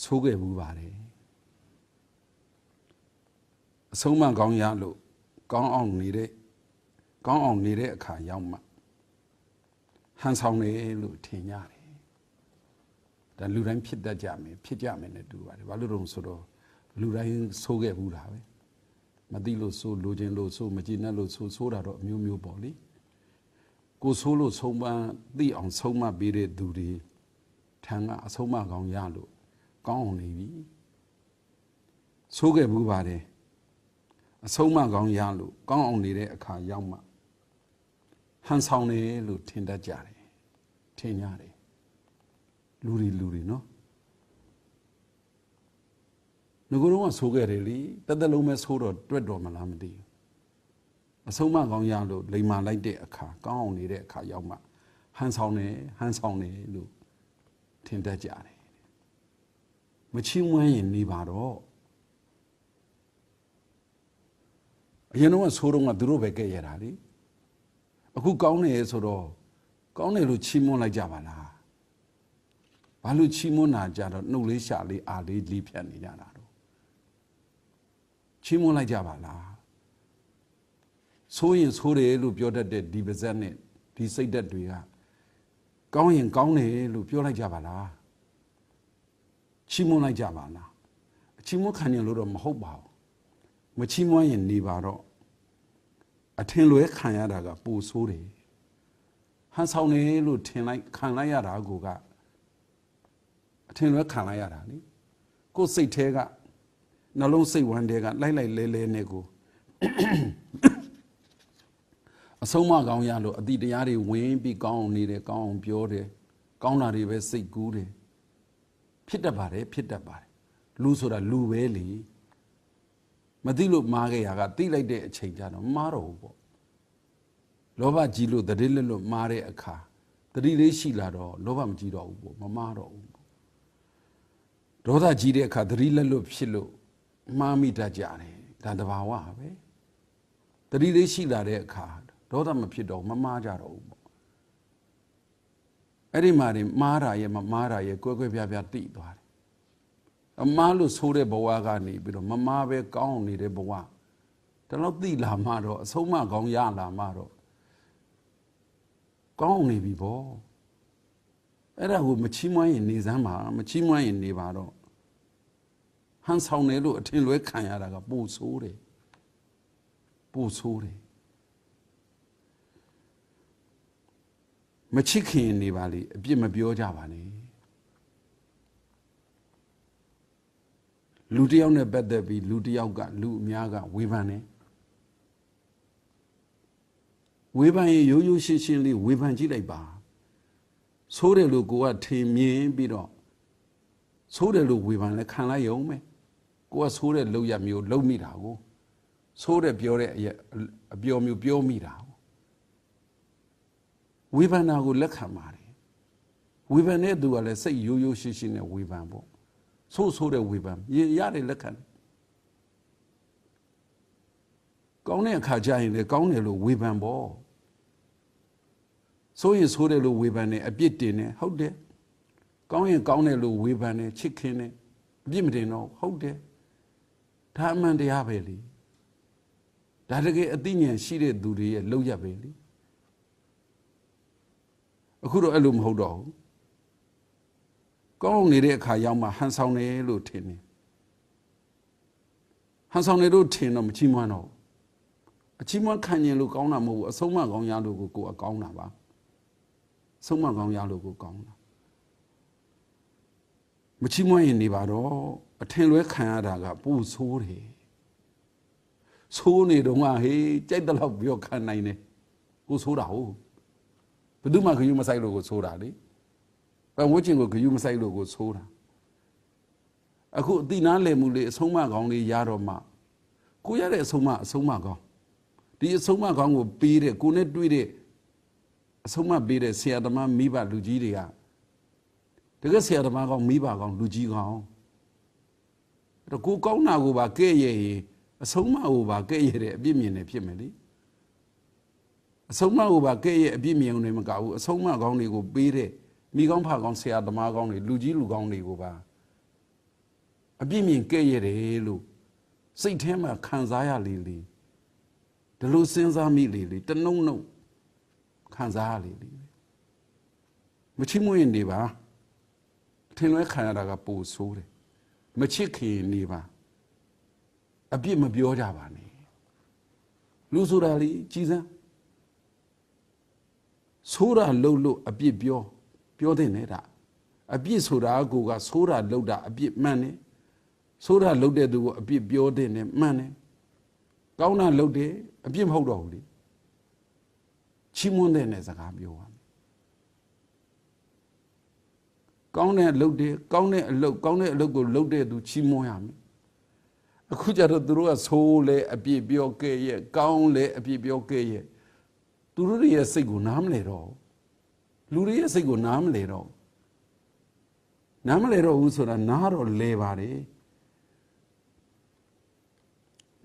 ဆိုးခဲ့ဘူးပါတယ်အဆုံးမကောင်းရလို့ကောင်းအောင်နေတဲ့ကောင်းအောင်နေတဲ့အခါရောက်မှဟန်ဆောင်တယ်လို့ထင်ကြတယ်ဒါလူတိုင်းဖြစ်တတ်ကြမယ်ဖြစ်ကြမယ်နဲ့တူပါတယ်ဘာလို့လဲဆိုတော့လူတိုင်းဆိုးခဲ့ဘူးတာပဲမသိလို့ဆိုးလိုချင်လို့ဆိုးမကြည်နဲ့လို့ဆိုးဆိုးတာတော့အမျိုးမျိုးပေါ့လေကိုဆိုးလို့ဆုံးမသိအောင်ဆုံးမပေးတဲ့သူတွေထံကအဆုံးမကောင်းရလို့ ကောင်းအောင်နေပြီဆိုးခဲ့ဘူးပါတယ်အဆုံးမကောင်းရလို့ကောင်းအောင်နေတဲ့အခါရောက်မှဟန်ဆောင်တယ်လို့ထင်တတ်ကြတယ်ထင်ကြတယ်လူတွေလူတွေနော်ငကိုယ်တော့ဆိုးခဲ့တယ်လေတက်တက်လုံးပဲဆိုးတော့တွက်တော်မလားမသိဘူးအဆုံးမကောင်းရလို့လိမ်မာလိုက်တဲ့အခါကောင်းအောင်နေတဲ့အခါရောက်မှဟန်ဆောင်တယ်ဟန်ဆောင်တယ်လို့ထင်တတ်ကြတယ် မချီးမွမ်းရင်နေပါတော့အရင်တော့ဆိုးတော့ကသူတို့ပဲကဲ့ရတာလေအခုကောင်းတယ်ဆိုတော့ကောင်းတယ်လို့ချီးမွမ်းလိုက်ကြပါလားဘာလို့ချီးမွမ်းတာကြတော့နှုတ်လေးရှာလေးအာလေးလီးဖြတ်နေကြတာတော့ချီးမွမ်းလိုက်ကြပါလားဆိုးရင်ဆိုးတယ်လို့ပြောတတ်တဲ့ဒီပါဇက်နဲ့ဒီစိတ်ဓာတ်တွေကကောင်းရင်ကောင်းတယ်လို့ပြောလိုက်ကြပါလား ချီးမွမ်းလိုက်ကြပါလားအချီးမွမ်းခံရင်လို့တော့မဟုတ်ပါဘူးမချီးမွမ်းရင်နေပါတော့အထင်လွဲခံရတာကပိုဆိုးတယ်ဟန်ဆောင်တယ်လို့ထင်လိုက်ခံလိုက်ရတာကိုကအထင်လွဲခံလိုက်ရတာလေကိုယ်စိတ်แท้ကနှလုံးစိတ်ဝမ်းတဲကလိုက်လိုက်လဲလဲနဲ့ကိုအဆုံးမကောင်းရလို့အတိတရားတွေဝင်ပြီးကောင်းအောင်နေတယ်ကောင်းအောင်ပြောတယ်ကောင်းတာတွေပဲစိတ်ကူးတယ် ဖြစ်တတ်ပါတယ်ဖြစ်တတ်ပါတယ်လူဆိုတာလူပဲလေမသိလို့မားခဲ့ရကသိလိုက်တဲ့အချိန်ကျတော့မားတော့ဘူးပေါ့လောဘကြီးလို့တတိလက်လို့မားတဲ့အခါတတိလေးရှိလာတော့လောဘမကြီးတော့ဘူးပေါ့မမားတော့ဘူးပေါ့ဒေါသကြီးတဲ့အခါတတိလက်လို့ဖြစ်လို့မှားမိတတ်ကြတယ်ဒါတဘာဝပဲတတိလေးရှိလာတဲ့အခါဒေါသမဖြစ်တော့မမားကြတော့ဘူးပေါ့ အဲ့ဒီမှာနေမားတာရဲ့မမားတာရဲ့ကွဲကွဲပြားပြားတိသွားတယ်အမားလို့ဆိုတဲ့ဘဝကနေပြီးတော့မမားပဲကောင်းနေတဲ့ဘဝဒါတော့သိလာမှတော့အဆုံးမကောင်းရလာမှတော့ကောင်းနေပြီဗောအဲ့ဒါကိုမချီးမွမ်းရင်နေစမ်းပါမချီးမွမ်းရင်နေပါတော့ဟန်ဆောင်တယ်လို့အထင်လွဲခံရတာကပိုဆိုးတယ်ပိုဆိုးတယ် မချစ်ခင်နေပါလေအပြစ်မပြောကြပါနဲ့လူတစ်ယောက်နဲ့ပတ်သက်ပြီးလူတစ်ယောက်ကလူအများကဝေဖန်တယ်ဝေဖန်ရင်ရိုးရိုးရှင်းရှင်းလေးဝေဖန်ကြည့်လိုက်ပါဆိုးတယ်လို့ကိုကထင်မြင်ပြီးတော့ဆိုးတယ်လို့ဝေဖန်လဲခံလိုက်ရုံပဲကိုကဆိုးတဲ့လောက်ရမျိုးလုံမိတာကိုဆိုးတယ်ပြောတဲ့အရာအပြောမျိုးပြောမိတာကို ဝေဖန်တာကိုလက်ခံပါတယ်ဝေဖန်တဲ့သူကလည်းစိတ်ရိုးရိုးရှင်းရှင်းနဲ့ဝေဖန်ပေါ့ဆိုးဆိုးတဲ့ဝေဖန်ရရတယ်လက်ခံတယ်ကောင်းတဲ့အခါကျရင်လည်းကောင်းတယ်လို့ဝေဖန်ပေါ့ဆိုရင်ဆိုးတယ်လို့ဝေဖန်တယ်အပြစ်တင်တယ်ဟုတ်တယ်ကောင်းရင်ကောင်းတယ်လို့ဝေဖန်တယ်ချစ်ခင်တယ်အပြစ်မတင်တော့ဟုတ်တယ်ဒါအမှန်တရားပဲလေဒါတကယ်အသိဉာဏ်ရှိတဲ့သူတွေရဲ့လောက်ရပဲလေ အခုတော့အဲ့လိုမဟုတ်တော့ဘူးကောင်းနေတဲ့အခါရောက်မှဟန်ဆောင်တယ်လို့ထင်တယ်ဟန်ဆောင်တယ်လို့ထင်တော့မချီးမွမ်းတော့ဘူးအချီးမွမ်းခံရင်လို့ကောင်းတာမဟုတ်ဘူးအဆုံးမကောင်းရလို့ကိုကိုအကောင်းတာပါဆုံးမကောင်းရလို့ကိုကောင်းတာမချီးမွမ်းရင်နေပါတော့အထင်လွဲခံရတာကပူဆိုးတယ်ဆိုးနေတော့ကဟေးကြိုက်တဲ့လောက်ပြောခံနိုင်တယ်ကိုဆိုးတာဟုတ် ဘယ်သူမှခယူမဆိုင်လို့ကိုဆိုးတာလေပတ်ဝန်းကျင်ကိုခယူမဆိုင်လို့ကိုဆိုးတာအခုအတိနာလည်မှုလေးအဆုံးမကောင်းလေးရတော့မှကိုရတဲ့အဆုံးမအဆုံးမကောင်းဒီအဆုံးမကောင်းကိုပေးတဲ့ကိုနဲ့တွေ့တဲ့အဆုံးမပေးတဲ့ဆရာသမားမိဘလူကြီးတွေကတကယ်ဆရာသမားကောင်းမိဘကောင်းလူကြီးကောင်းအဲ့တော့ကိုကောင်းတာကိုပါကဲ့ရဲ့ရင်အဆုံးမကိုပါကဲ့ရဲ့တဲ့အပြစ်မြင်နေဖြစ်မယ်လေ အဆုံးမကိုပါကဲ့ရဲ့အပြစ်မြင်နေမကဘူးအဆုံးမကောင်းတွေကိုပေးတဲ့မိကောင်းဖကောင်းဆရာသမားကောင်းတွေလူကြီးလူကောင်းတွေကိုပါအပြစ်မြင်ကဲ့ရတယ်လို့စိတ်ထဲမှာခံစားရလေလေဒီလိုစဉ်းစားမိလေလေတနှုံနှုံခံစားရလေလေမချစ်မွေးနေပါထင်လွဲခံရတာကပိုဆိုးတယ်မချစ်ခင်နေပါအပြစ်မပြောကြပါနဲ့လူဆိုတာလေကြည်စမ်း ဆိုးတာလှုပ်လို့အပြစ်ပြောပြောတဲ့နေတာအပြစ်ဆိုတာကိုကဆိုးတာလှုပ်တာအပြစ်မှန်တယ်ဆိုးတာလှုပ်တဲ့သူကိုအပြစ်ပြောတဲ့နဲ့မှန်တယ်ကောင်းတာလှုပ်တယ်အပြစ်မဟုတ်တော့ဘူးလေချီးမွမ်းတဲ့နဲ့စကားပြောပါမယ်ကောင်းတဲ့အလုပ်တွေကောင်းတဲ့အလုပ်ကောင်းတဲ့အလုပ်ကိုလုပ်တဲ့သူချီးမွမ်းရမယ်အခုကျတော့သူတို့ကဆိုးလေအပြစ်ပြောခဲ့ရဲ့ကောင်းလေအပြစ်ပြောခဲ့ရဲ့ သူတို့ရဲ့စိတ်ကိုနားမလဲတော့လူတွေရဲ့စိတ်ကိုနားမလဲတော့နားမလဲတော့ဘူးဆိုတာနားတော့လဲပါတယ်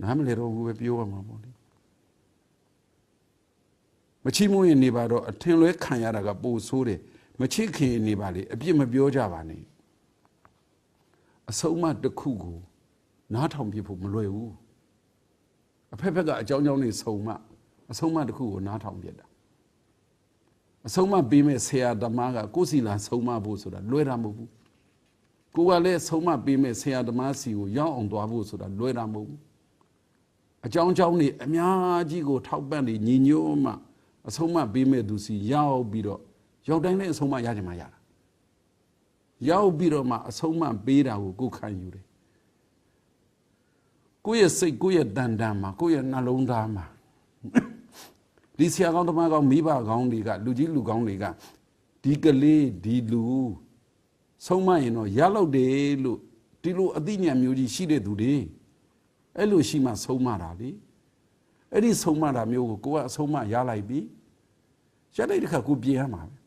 နားမလဲတော့ဘူးပဲပြောရမှာပေါ့လေမချီးမွမ်းရင်နေပါတော့အထင်လွဲခံရတာကပိုဆိုးတယ်မချစ်ခင်နေပါလေအပြစ်မပြောကြပါနဲ့အဆုံးအမတစ်ခုကိုနားထောင်ပြဖို့မလွယ်ဘူးအဖက်ဖက်ကအကြောင်းကြောင်းနေဆုံးမ အဆုံးအမတစ်ခုကိုနားထောင်ပြတာအဆုံးအမပေးမဲ့ဆရာသမားကကိုယ်စီလာဆုံးမဖို့ဆိုတာလွယ်တာမဟုတ်ဘူးကိုကလည်းဆုံးမပေးမဲ့ဆရာသမားစီကိုရောက်အောင်သွားဖို့ဆိုတာလွယ်တာမဟုတ်ဘူးအကြောင်းကြောင်းနေအများကြီးကိုထောက်ပံ့နေညီညွတ်မှအဆုံးမပေးမဲ့သူစီရောက်ပြီးတော့ရောက်တိုင်းလည်းအဆုံးမရကြမှာရတာရောက်ပြီးတော့မှအဆုံးမပေးတာကိုကိုယ်ခံယူတယ်ကိုယ့်ရဲ့စိတ်ကိုယ့်ရဲ့တန်တန်မှာကိုယ့်ရဲ့နှလုံးသားမှာ ဒီဆရာကောင်းသမားကောင်းမိဘကောင်းတွေကလူကြီးလူကောင်းတွေကဒီကလေးဒီလူဆုံးမရင်တော့ရလောက်တယ်လို့ဒီလိုအသိဉာဏ်မျိုးကြီးရှိတဲ့သူတွေအဲ့လိုရှိမှဆုံးမတာလေအဲ့ဒီဆုံးမတာမျိုးကိုကိုကအဆုံးမရလိုက်ပြီရလိုက်တဲ့ခါကိုပြင်ရမှာပဲ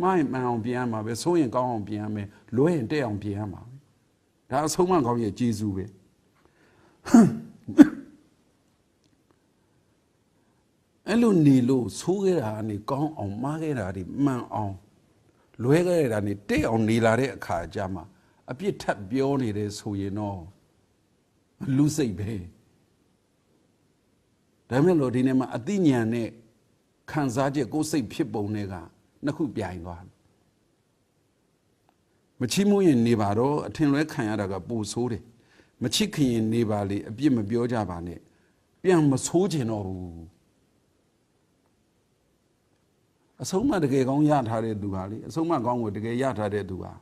မှားရင်မှန်အောင်ပြင်ရမှာပဲဆိုးရင်ကောင်းအောင်ပြင်ရမယ်လွဲရင်တဲ့အောင်ပြင်ရမှာပဲဒါအဆုံးမကောင်းရဲ့ကျေးဇူးပဲ အဲ့လိုနေလို့ဆိုးခဲ့တာကနေကောင်းအောင်မှားခဲ့တာဒီမှန်အောင်လွဲခဲ့တာနေတဲ့အောင်နေလာတဲ့အခါကျမှအပြစ်ထပ်ပြောနေတယ်ဆိုရင်တော့လူစိတ်ပဲဒါမဲ့လို့ဒီနေ့မှာအသိဉာဏ်နဲ့ခံစားချက်ကိုယ်စိတ်ဖြစ်ပုံတွေကနှစ်ခုပြိုင်သွားတယ်မချီးမွမ်းရင်နေပါတော့အထင်လွဲခံရတာကပိုဆိုးတယ်မချစ်ခင်ရင်နေပါလေအပြစ်မပြောကြပါနဲ့ပြန်မဆိုးကျင်တော့ဘူး အဆုံးမတကယ်ကောင်းရထားတဲ့သူဟာလေအဆုံးမကောင်းကိုတကယ်ရထားတဲ့သူဟာ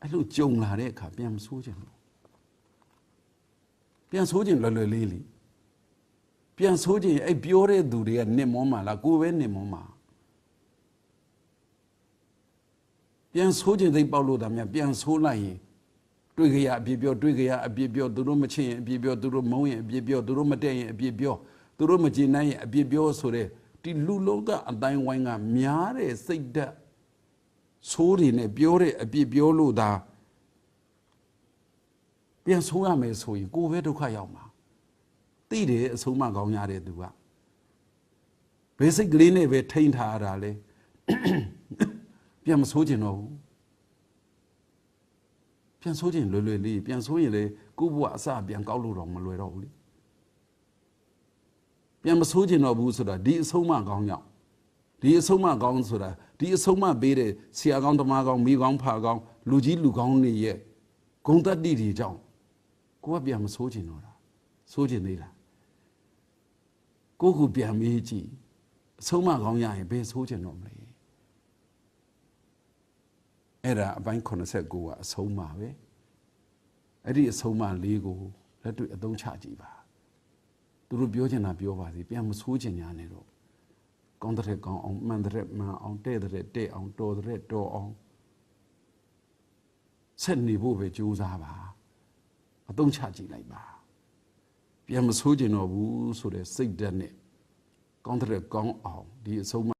အဲ့လိုကြုံလာတဲ့အခါပြန်မဆိုးကျင်ဘူးပြန်ဆိုးကျင်လွယ်လွယ်လေးလေပြန်ဆိုးကျင်အဲ့ပြောတဲ့သူတွေကနစ်မောမှာလားကိုယ်ပဲနစ်မောမှာပြန်ဆိုးကျင်သိပေါက်လို့ဒါများပြန်ဆိုးလိုက်ရင်တွေ့ကြရအပြစ်ပြောတွေ့ကြရအပြစ်ပြောသူတို့မချင်ရင်အပြစ်ပြောသူတို့မုန်းရင်အပြစ်ပြောသူတို့မတည့်ရင်အပြစ်ပြောသူတို့မကျေနပ်ရင်အပြစ်ပြောဆိုတဲ့ ဒီလူလုံးကအတိုင်းဝိုင်းကများတဲ့စိတ်ဓာတ်ဆိုးတွေနဲ့ပြောတဲ့အပြစ်ပြောလို့ဒါပြန်ဆိုးရမယ်ဆိုရင်ကိုယ်ပဲဒုက္ခရောက်မှာသိတယ်အဆုံးမကောင်းရတဲ့သူကဘယ်စိတ်ကလေးနဲ့ပဲထိန်းထားရတာလဲပြန်မဆိုးကျင်တော့ဘူးပြန်ဆိုးခြင်းလွယ်လွယ်လေးပြန်ဆိုးရင်လေကိုယ့်ဘဝအစပြန်ကောက်လို့တော့မလွယ်တော့ဘူးလေ ပြန်မဆိုးခြင်းတော့ဘူးဆိုတာဒီအဆုံးမကောင်းကြောင့်ဒီအဆုံးမကောင်းဆိုတာဒီအဆုံးမပေးတဲ့ဆရာကောင်းတမကောင်းမိကောင်းဖာကောင်းလူကြီးလူကောင်းတွေရဲ့ဂုံတက်တိတွေကြောင့်ကိုကပြန်မဆိုးခြင်းတော့တာဆိုးခြင်းသေးလားကိုကူပြန်မေးကြည့်အဆုံးမကောင်းရရင်ဘယ်ဆိုးခြင်းတော့မလဲအဲ့ဒါအပိုင်း89ကအဆုံးမပဲအဲ့ဒီအဆုံးမလေးကိုလက်တွေ့အသုံးချကြည့်ပါ သူတို့ပြောချင်တာပြောပါစီပြန်မဆိုးချင်ညာနဲ့တော့ကောင်းတဲ့ကောင်းအောင်မှန်တဲ့မှန်အောင်တဲ့တဲ့တဲ့အောင်တော်တဲ့တော်အောင်ဆက်နေဖို့ပဲကြိုးစားပါအသုံးချကြည့်လိုက်ပါပြန်မဆိုးချင်တော့ဘူးဆိုတဲ့စိတ်ဓာတ်နဲ့ကောင်းတဲ့ကောင်းအောင်ဒီအဆုံး